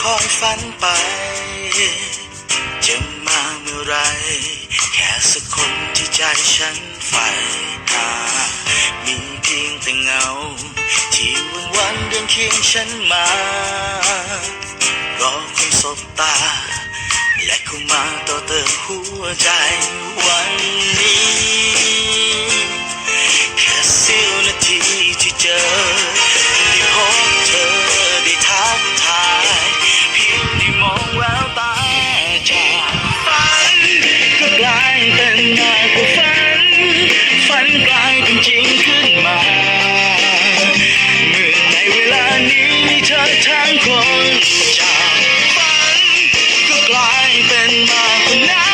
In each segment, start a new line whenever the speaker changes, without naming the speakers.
คอยฝันไป จะมาเมื่อไร แค่สักคนที่ใจฉันใฝ่หามีเพียงแต่เงา ที่วันวันเดินเคียงฉันมา รอคนสบตา และคงมาต่อเติมหัวใจ จริงขึ้นมา เมื่อในเวลานี้มีเธอทั้งคนจากฝันก็กลายเป็นมากกว่านั้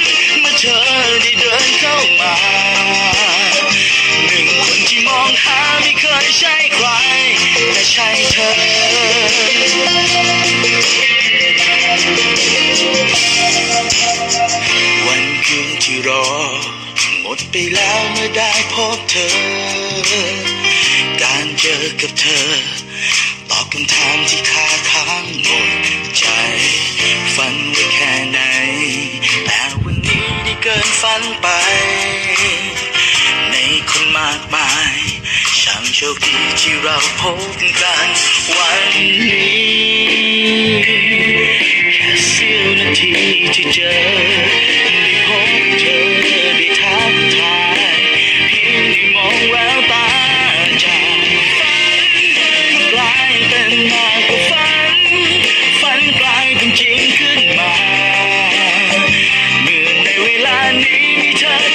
นเมื่อเธอได้เดินเข้ามาหนึ่งคนที่มองหาไม่เคยใช่ใครแต่ใช่เธอ วันคืนที่รอ ดไปแล้วเมื่อได้พบเธอ การเจอกับเธอ ตอบคำถามที่คาค้างหมดใจ ฝันไว้แค่ไหน แต่วันนี้ได้เกินฝันไป ในคนมากมายช่างโชคดีที่เราพบกันวันนี้แค่เสี้ยวนาทีที่เจอ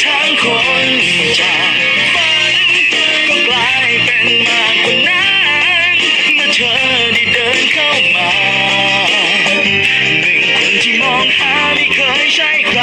ทั้งคนจากฝันก็กลายเป็นมากกว่านั้นเมื่อเธอได้เดินเข้ามาหนึ่งคนที่มองหาไม่เคยใช่ใคร